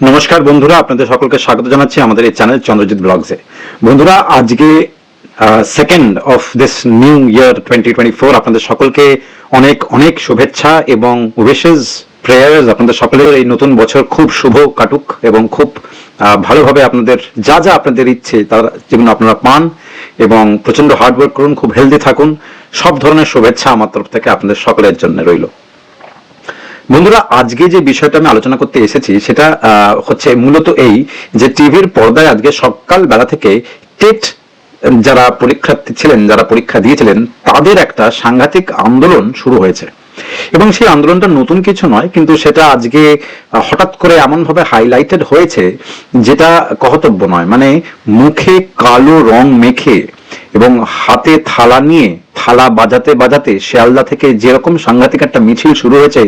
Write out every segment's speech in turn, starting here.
নমস্কার বন্ধুরা, আপনাদের সকলকে স্বাগত জানাচ্ছি আমাদের এই চ্যানেল চন্দ্রজিৎ ব্লগসে। বন্ধুরা, আজকে second of this new year twenty twenty four আপনাদের সকলকে অনেক অনেক শুভেচ্ছা এবং উইশেস প্রেয়ার্স আপনাদের সকলের এই নতুন বছর খুব শুভ কাটুক এবং খুব ভালোভাবে আপনাদের যা যা আপনাদের ইচ্ছে তার যেগুলো আপনারা পান এবং প্রচণ্ড হার্ডওয়ার্ক করুন, খুব হেলদি থাকুন, সব ধরনের শুভেচ্ছা আমার তরফ থেকে আপনাদের সকলের জন্য রইল। বন্ধুরা, আজকে যে বিষয়টা আমি আলোচনা করতে এসেছি, সেটা হচ্ছে মূলত এই যে টিভির পর্দায় আজকে সকাল বেলা থেকে টেট, যারা পরীক্ষার্থী ছিলেন, যারা পরীক্ষা দিয়েছিলেন, তাদের একটা সাংঘাতিক আন্দোলন শুরু হয়েছে। এবং সেই আন্দোলনটা নতুন কিছু নয়, কিন্তু সেটা আজকে হঠাৎ করে এমন ভাবে হাইলাইটেড হয়েছে, যেটা কহতব্য নয়। মানে মুখে কালো রং মেখে এবং হাতে থালা নিয়ে, থালা বাজাতে বাজাতে শিয়ালদা থেকে যেরকম সাংঘাতিক একটা মিছিল শুরু হয়েছে,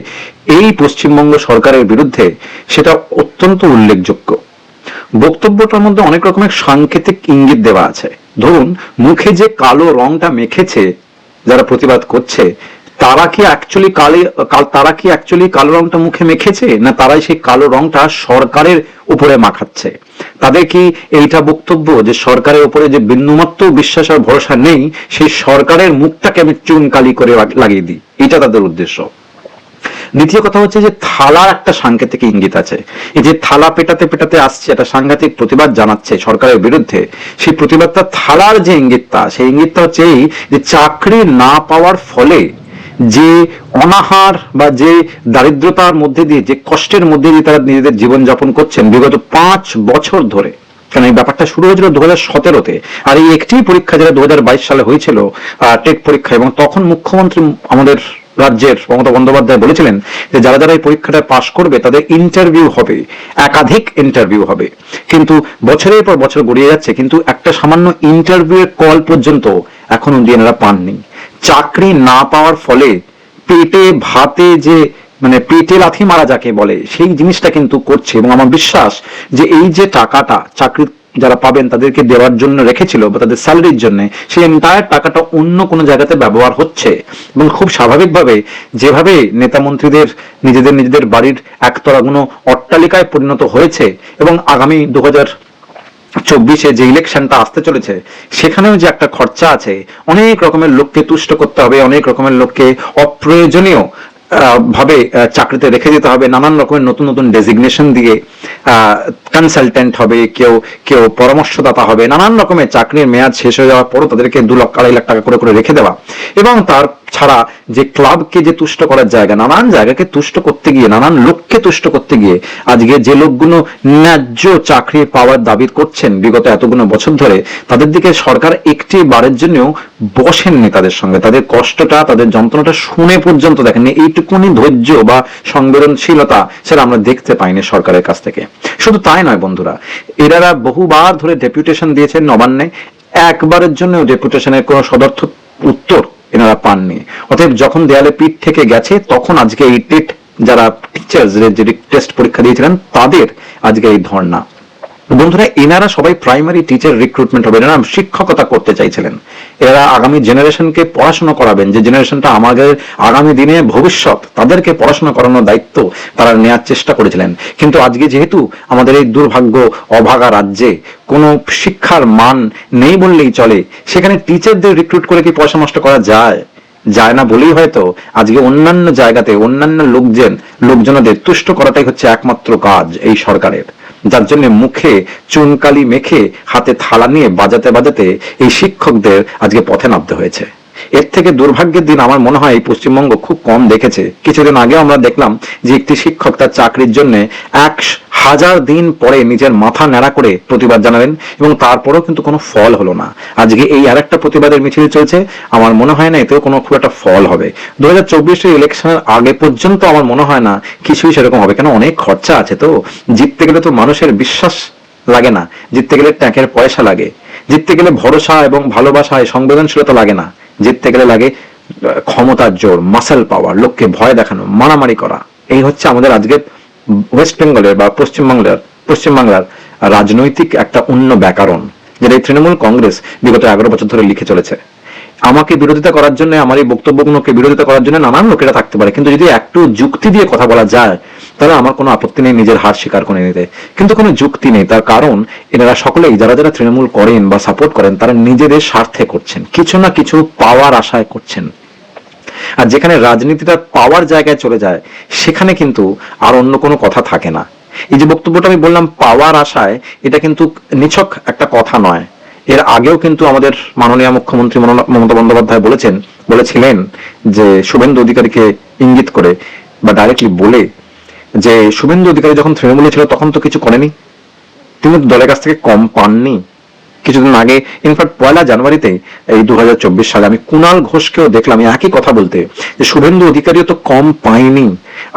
এই পশ্চিমবঙ্গ সরকারের বিরুদ্ধে সেটা অত্যন্ত উল্লেখযোগ্য। বক্তব্যটার মধ্যে অনেক রকমের সাংকেতিক ইঙ্গিত দেওয়া আছে। ধরুন, মুখে যে কালো রংটা মেখেছে, যারা প্রতিবাদ করছে তারা কি অ্যাকচুয়ালি কালে তারা কি অ্যাকচুয়ালি কালো রংটা মুখে মেখেছে? না তারাই সেই কালো রংটা সরকারের উপরে মাখাচ্ছে? তাদের কি এইটা বক্তব্য যে সরকারের উপরে যে বিন্দুমাত্র বিশ্বাস আর ভরসা নেই, সেই সরকারের মুখটাকে আমি চুন কালি করে লাগিয়ে দিই? এটা তাদের উদ্দেশ্য। দ্বিতীয় কথা হচ্ছে যে থালার একটা সাংকেতিক ইঙ্গিত আছে। এই যে থালা পেটাতে পেটাতে আসছে, একটা সাংঘাতিক প্রতিবাদ জানাচ্ছে সরকারের বিরুদ্ধে। সেই প্রতিবাদটা থালার যে ইঙ্গিতটা, সেই ইঙ্গিতটা হচ্ছে এই যে চাকরি না পাওয়ার ফলে যে অনাহার বা যে দারিদ্রতার মধ্যে দিয়ে, যে কষ্টের মধ্যে দিয়ে তারা নিজেদের জীবন যাপন করছেন, বিগত পাঁচ বছর ধরে। কারণ এই ব্যাপারটা শুরু হয়েছিল দু হাজার সতেরোতে, আর এই একটি পরীক্ষা যেটা দু হাজার বাইশ সালে হয়েছিল টেট পরীক্ষা, এবং তখন মুখ্যমন্ত্রী আমাদের রাজ্যের মমতা বন্দ্যোপাধ্যায় বলেছিলেন যে যারা যারা এই পরীক্ষাটা পাশ করবে, তাদের ইন্টারভিউ হবে, একাধিক ইন্টারভিউ হবে। কিন্তু বছরের পর বছর গড়িয়ে যাচ্ছে, কিন্তু একটা সামান্য ইন্টারভিউ এর কল পর্যন্ত এখন এনারা পাননি। চাকরি না পাওয়ার ফলে পেটে, ভাতে যে মানে পেটে লাথি মারা যাকে বলে, সেই জিনিসটা কিন্তু করছে। এবং আমার বিশ্বাস যে এই যে টাকাটা চাকরি যারা পাবেন, তাদেরকে দেওয়ার জন্য রেখেছিল বা তাদের স্যালারির জন্য, সেই এন্টায়ার টাকাটা অন্য কোনো জায়গাতে ব্যবহার হচ্ছে। এবং খুব স্বাভাবিকভাবে যেভাবে নেতা মন্ত্রীদের, নিজেদের নিজেদের বাড়ির একতলা কোনো অট্টালিকায় পরিণত হয়েছে, এবং আগামী দু হাজার চব্বিশে যে ইলেকশনটা আসতে চলেছে, সেখানেও যে একটা খরচা আছে, অনেক রকমের লোককে তুষ্ট করতে হবে, অনেক রকমের লোককে অপ্রয়োজনীয় ভাবে চাকরিতে রেখে দিতে হবে, নানান রকমের নতুন নতুন ডেজিগনেশন দিয়ে কনসালটেন্ট হবে, কেউ কেউ পরামর্শদাতা হবে, নানান রকমের চাকরির মেয়াদ শেষ হয়ে যাওয়ার পরও তাদেরকে দু লক্ষ আড়াই লাখ টাকা করে করে রেখে দেওয়া। এবং তার ছাড়া যে ক্লাবকে যে তুষ্ট করার জায়গা, নানান জায়গাকে তুষ্ট করতে গিয়ে, নানান লোককে তুষ্ট করতে গিয়ে আজকে যে লোকগুলো ন্যায্য চাকরি পাওয়ার দাবি করছেন বিগত এতগুলো বছর ধরে, তাদের দিকে সরকার একটি বারের জন্যও বসেননি তাদের সঙ্গে। তাদের কষ্টটা, তাদের যন্ত্রণাটা শুনে পর্যন্ত দেখেননি। এইটুকুনি ধৈর্য বা সংবেদনশীলতা সেটা আমরা দেখতে পাইনি সরকারের কাছ থেকে। শুধু তাই নয় বন্ধুরা, এনারা বহুবার ধরে ডেপুটেশন দিয়েছেন নবান্নে। একবারের জন্য ডেপুটেশনের কোনো সদর্থ উত্তর এনারা পাননি। অতএব যখন দেয়ালে পিঠ থেকে গেছে, তখন আজকে এই টেট যারা টিচার্স টেস্ট পরীক্ষা দিয়েছিলেন, তাদের আজকে এই ধর্ণা। বন্ধুরা, এনারা সবাই প্রাইমারি টিচার রিক্রুটমেন্ট হবে। এনারা শিক্ষকতা করতে চাইছিলেন। এরা আগামী জেনারেশনকে পড়াশোনা করাবেন। যে জেনারেশনটা আমাদের আগামী দিনে ভবিষ্যৎ, তাদেরকে পড়াশোনা করানোর দায়িত্ব তারা নেওয়ার চেষ্টা করেছিলেন। কিন্তু আজকে যেহেতু আমাদের এই দুর্ভাগ্য, অভাগা রাজ্যে কোনো শিক্ষার মান নেই বললেই চলে, সেখানে টিচারদের রিক্রুট করে কি পয়সা নষ্ট করা যায়? যায় না বলেই হয়তো আজকে অন্যান্য জায়গাতে অন্যান্য লোকজন, লোকজনদের তুষ্ট করাটাই হচ্ছে একমাত্র কাজ এই সরকারের। যার জন্য মুখে চুনকালি মেখে হাতে থালা নিয়ে বাজাতে বাজাতে এই শিক্ষকদের আজকে পথে নামতে হয়েছে। এর থেকে দুর্ভাগ্যের দিন আমার মনে হয় পশ্চিমবঙ্গ খুব কম দেখেছে। কিছুদিন আগে আমরা দেখলাম যে একটি শিক্ষক তার চাকরির জন্য এক হাজার দিন পরে নিজের মাথা ন্যাড়া করে প্রতিবাদ জানালেন এবং তারপরেও কিন্তু কোনো ফল হলো না। আজকে এই আর একটা প্রতিবাদের মিছিল চলছে। আমার মনে হয় না এতেও কোনো খুব একটা ফল হবে। দু হাজার চব্বিশের ইলেকশনের আগে পর্যন্ত আমার মনে হয় না কিছুই সেরকম হবে। কেন? অনেক খরচা আছে তো। জিততে গেলে তো মানুষের বিশ্বাস লাগে না। জিততে গেলে ট্যাঁকের পয়সা লাগে। জিততে গেলে ভরসা এবং ভালোবাসায় সংবেদনশীলতা লাগে না। জিততে গেলে লাগে, ক্ষমতার জোর মাসেল পাওয়ার লোককে ভয় দেখানো, মারামারি করা। এই হচ্ছে আমাদের আজকে ওয়েস্ট বেঙ্গলের বা পশ্চিমবাংলার পশ্চিমবাংলার রাজনৈতিক একটা অন্য ব্যাকরণ, যেটা এই তৃণমূল কংগ্রেস বিগত এগারো বছর ধরে লিখে চলেছে। আমাকে বিরোধিতা করার জন্য, আমার এই বক্তব্যগুলোকে বিরোধিতা করার জন্য নানান লোকেরা থাকতে পারে। কিন্তু যদি একটু যুক্তি দিয়ে কথা বলা যায়, তাহলে আমার কোনো আপত্তি নেই নিজের হার স্বীকার করে নিতে। কিন্তু কোনো যুক্তি নেই, তার কারণ এনারা সকলেই, যারা যারা তৃণমূল করেন বা সাপোর্ট করেন, তারা নিজেদের স্বার্থে করছেন। কিছু না কিছু পাওয়ার আশায় করছেন। আর যেখানে রাজনীতিটা পাওয়ার জায়গায় চলে যায়, সেখানে কিন্তু আর অন্য কোনো কথা থাকে না। এই যে বক্তব্যটা আমি বললাম, পাওয়ার আশায়, এটা কিন্তু নিছক একটা কথা নয়। এর আগেও কিন্তু আমাদের মাননীয় মুখ্যমন্ত্রী মমতা- বন্দ্যোপাধ্যায় বলেছেন, বলেছিলেন যে শুভেন্দু অধিকারীকে ইঙ্গিত করে বা ডাইরেক্টলি বলে যে শুভেন্দু অধিকারী যখন তৃণমূলে ছিল তখন তো কিছু করেনি। তিনি দলের কাছ থেকে কম পাননি। কিছুদিন আগে ইনফ্যাক্ট পয়লা জানুয়ারিতে এই দু হাজার চব্বিশ সালে আমি কুণাল ঘোষকেও দেখলাম একই কথা বলতে, যে শুভেন্দু অধিকারীও তো কম পায়নি।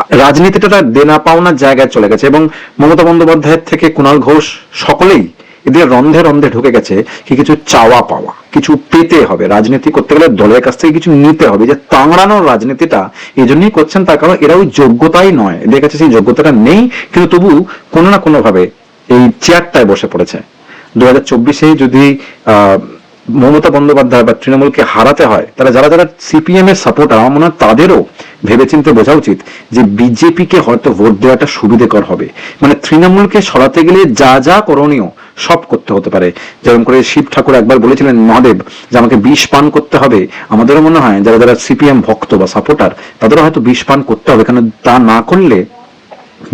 রাজনীতিটা দেনা পাওনার জায়গায় চলে গেছে এবং মমতা বন্দ্যোপাধ্যায়ের থেকে কুণাল ঘোষ সকলেই এদের রন্ধে রন্ধে ঢুকে গেছে কি কিছু চাওয়া পাওয়া কিছু পেতে হবে। রাজনীতি করতে গেলে দলের কাছ থেকে কিছু নিতে হবে। যে তাংড়ানোর রাজনীতিটা এই জন্যই করছেন তার কারণ এরা ওই যোগ্যতাই নয়। এদের কাছে সেই যোগ্যতাটা নেই কিন্তু তবু কোনো না কোনো ভাবে এই চেয়ারটায় বসে পড়েছে। দু হাজার চব্বিশে যদি আহ, মমতা বন্দ্যোপাধ্যায় বা তৃণমূলকে হারাতে হয় তাহলে যারা যারা সিপিএম এর সাপোর্টার আমার মনে হয় তাদেরও ভেবেচিন্তে বোঝা উচিত যে বিজেপিকে হয়তো ভোট দেওয়াটা সুবিধেকর হবে। মানে তৃণমূলকে সরাতে গেলে যা যা করণীয় সব করতে হতে পারে। যেরকম করে শিব ঠাকুর একবার বলেছিলেন, মহাদেব, যে আমাকে বিষ পান করতে হবে। আমাদেরও মনে হয় যারা যারা সিপিএম ভক্ত বা সাপোর্টার, তাদেরও হয়তো বিষ পান করতে হবে। কারণ তা না করলে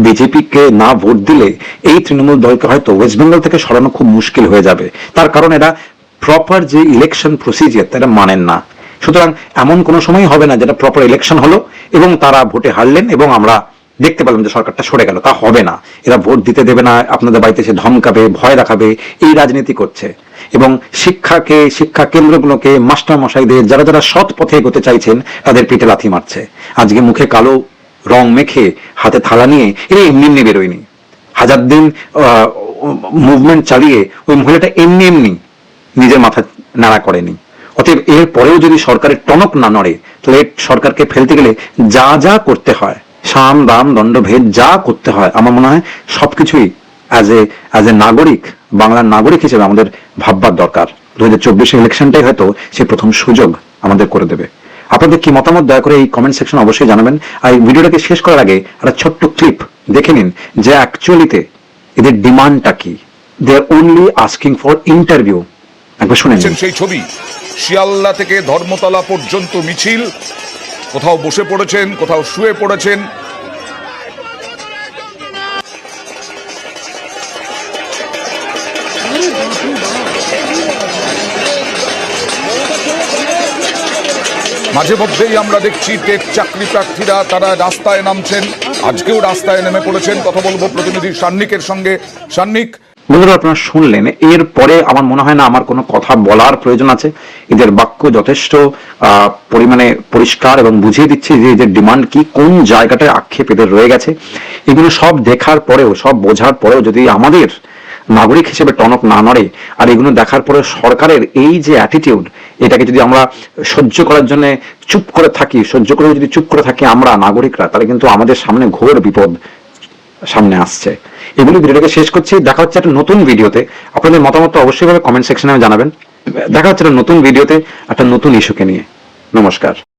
বিজেপিকে না ভোট দিলে এই তৃণমূল দলকে হয়তো ওয়েস্ট বেঙ্গল থেকে সরানো খুব মুশকিল হয়ে যাবে। তার কারণ এরা প্রপার যে ইলেকশন প্রসিজিয়ার তারা মানেন না। সুতরাং এমন কোনো সময় হবে না যেটা প্রপার ইলেকশন হলো এবং তারা ভোটে হারলেন এবং আমরা দেখতে পেলাম যে সরকারটা সরে গেল, তা হবে না। এরা ভোট দিতে দেবে না, আপনাদের বাড়িতে এসে ধমকাবে, ভয় দেখাবে, এই রাজনীতি করছে। এবং শিক্ষাকে, শিক্ষা কেন্দ্রগুলোকে মাস্টার মশাইদের যারা যারা সৎ পথে এগোতে চাইছেন, তাদের পিঠে লাথি মারছে। আজকে মুখে কালো রং মেখে হাতে থালা নিয়ে এরা এমনি এমনি বেরোয়নি। হাজার দিন মুভমেন্ট চালিয়ে ওই মহিলাটা এমনি এমনি নিজের মাথা নাড়া করেনি। অতএব এর পরেও যদি সরকারের টনক না নড়ে, তাহলে সরকারকে ফেলতে গেলে যা যা করতে হয় সাম দাম দণ্ডভেদ যা করতে হয়। আমার মনে হয় সবকিছুই অ্যাজ এ অ্যাজ এ নাগরিক, বাংলার নাগরিক হিসেবে আমাদের ভাববার দরকার। দু হাজার চব্বিশে ইলেকশনটাই হয়তো সে প্রথম সুযোগ আমাদের করে দেবে। আপনাদের কি মতামত, দয়া করে এই কমেন্ট সেকশন অবশ্যই জানাবেন। আর এই ভিডিওটাকে শেষ করার আগে একটা ছোট্ট ক্লিপ দেখে নিন যে অ্যাকচুয়ালিতে এদের ডিমান্ডটা কি। They are only asking for interview একবার শুনে নিন। সেই ছবি। শিয়ালদা থেকে ধর্মতলা পর্যন্ত মিছিল। কোথাও বসে পড়েছেন, কোথাও শুয়ে পড়েছেন মাঝে মধ্যেই আমরা দেখছি টেট চাকরি প্রার্থীরা তারা রাস্তায় নামছেন। আজকেও রাস্তায় নেমে পড়েছেন। কথা বলব প্রতিনিধি সান্নিকের সঙ্গে। সান্নিক। বন্ধুরা, আপনারা শুনলেন, এরপরে আমার মনে হয় না আমার কোনো কথা বলার প্রয়োজন আছে। এদের বাক্য যথেষ্ট পরিমাণে পরিষ্কার এবং বুঝিয়ে দিচ্ছে যে এদের ডিমান্ড কি, কোন জায়গাটায় আক্ষেপ এদের রয়ে গেছে। এগুলো সব দেখার পরেও, সব বোঝার পরেও যদি আমাদের নাগরিক হিসেবে টনক না নড়ে, আর এগুলো দেখার পরে সরকারের এই যে অ্যাটিটিউড এটাকে যদি আমরা সহ্য করার জন্য চুপ করে থাকি, সহ্য করে যদি চুপ করে থাকি আমরা নাগরিকরা, তাহলে কিন্তু আমাদের সামনে ঘোর বিপদ সামনে আসছে। এগুলি ভিডিওটাকে শেষ করছি। দেখা হচ্ছে একটা নতুন ভিডিওতে। আপনাদের মতামত অবশ্যই ভাবে কমেন্ট সেকশনে জানাবেন। দেখা হচ্ছে একটা নতুন ভিডিওতে, একটা নতুন ইস্যুকে নিয়ে। নমস্কার।